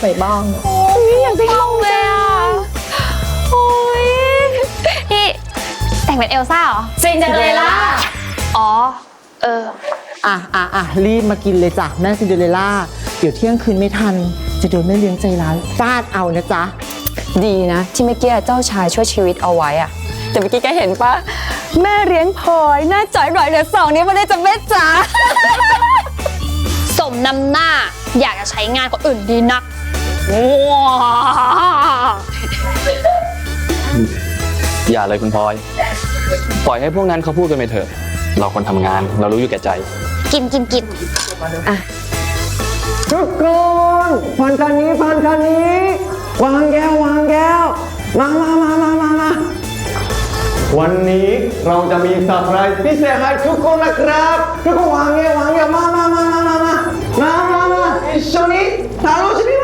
ไปบ้างอยากได้ลงเลยอะโอ้ยนี่แต่งเป็นเอลซ่าเหรอซินเดอเรลล่าอ๋อ เออ อะอะอะรีบมากินเลยจ้ะแม่ซินเดอเรลล่า เดี๋ยวเที่ยงคืนไม่ทัน จะโดนแม่เลี้ยงใจร้ายฟาดเอานะจ๊ะ ดีนะ ที่เมื่อกี้เจ้าชายช่วยชีวิตเอาไว้อะแต่เมื่อกี้แกเห็นปะแม่เลี้ยงพลอยหน้าจ่อยหน่อยเดือสองนี้ไม่ได้จะแม่จ๋าสมนำหน้าอยากจะใช้งานคนอื่นดีนักว้า อย่าเลยคุณพลอย ปล่อยให้พวกนั้นเขาพูดกันไปเถอะ เราคนทำงาน เรารู้อยู่แก่ใจ กินกินกิน ทุกคนพันคันนี้พันคันนี้ วางแก้ววางแก้ว มามามามามามาวันนี้เราจะมีเซอร์ไพรส์พิเศษให้ทุกคนนะครับ ทุกคนวางแก้ววางแก้วมามามามามามามามามา一緒に楽しみ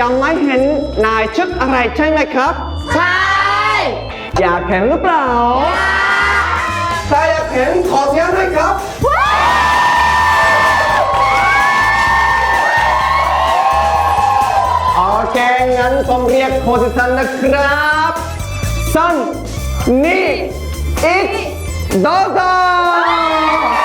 ยังไม่เห็นนายชุดอะไรใช่ไหมครับ ใช่ อยากเห็นหรือเปล่าใครอยากเห็นขอเสียงด้วยครับ โอเคงั้นผมเรียกโคสิซันนะครับซันนี่อิทโดโซท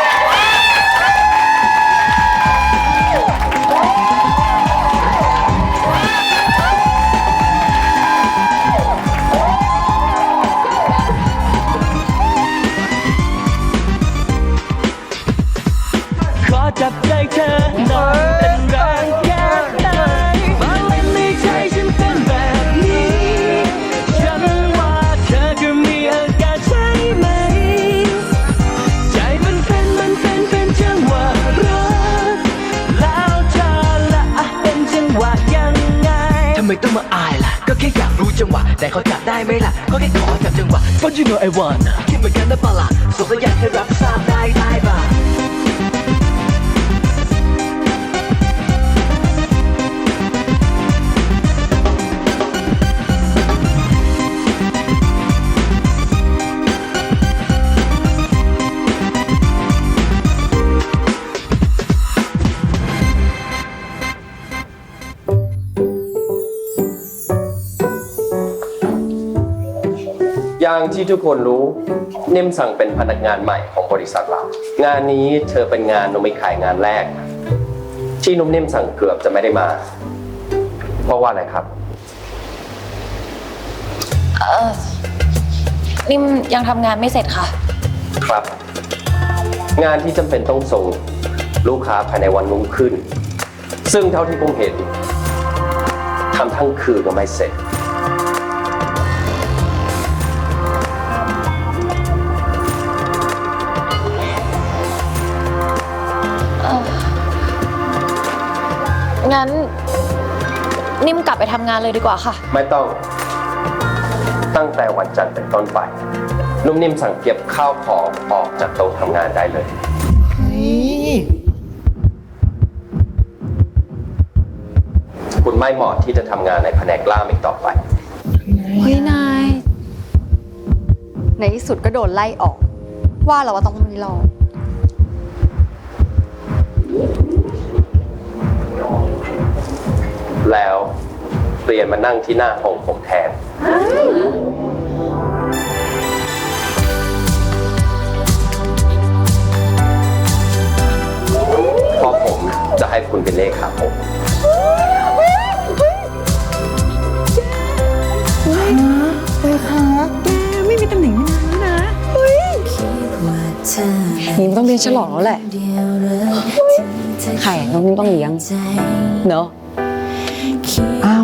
มต้องมาอายล่ะ ก็แค่อยากรู้จังหวะ แต่เขาจับได้ไหมล่ะ ก็แค่ขอจับจังหวะ But you know I want คิดเหมือนกันนะปะล่ะสงสัญญาณให้รับทราบได้ได้ป่ะ อย่างที่ทุกคนรู้ นิ่มสั่งเป็นพนักงานใหม่ของบริษัทเรา งานนี้เธอเป็นงานนมไม่ขายงานแรก ที่นุ่มนิ่มสั่งเกือบจะไม่ได้มา เพราะว่าอะไรครับนิ่มยังทำงานไม่เสร็จค่ะ ครับ งานที่จำเป็นต้องส่งลูกค้าภายในวันรุ่งขึ้น ซึ่งเท่าที่ผมเห็นทำทั้งคืนก็ไม่เสร็จ งั้น นิ่มกลับไปทำงานเลยดีกว่าค่ะ ไม่ต้อง ตั้งแต่วันจันทร์เป็นต้นไป นุ่มนิ่มสั่งเก็บข้าวของออกจากโต๊ะทำงานได้เลย คุณไม่เหมาะที่จะทำงานในแผนกล่ามอีกต่อไป เฮ้ยนาย ในที่สุดก็โดนไล่ออก ว่าเราว่าต้องไม่รอด ลี่ยนมานั่งที่หน้าห้องผมแทนเพราะผมจะให้คุณเป็นเลขาผมนิ่มต้องเลี้ยงฉลองแล้วแหละ ไข่น้องนิ่มต้องเลี้ยง เนอะอ้าว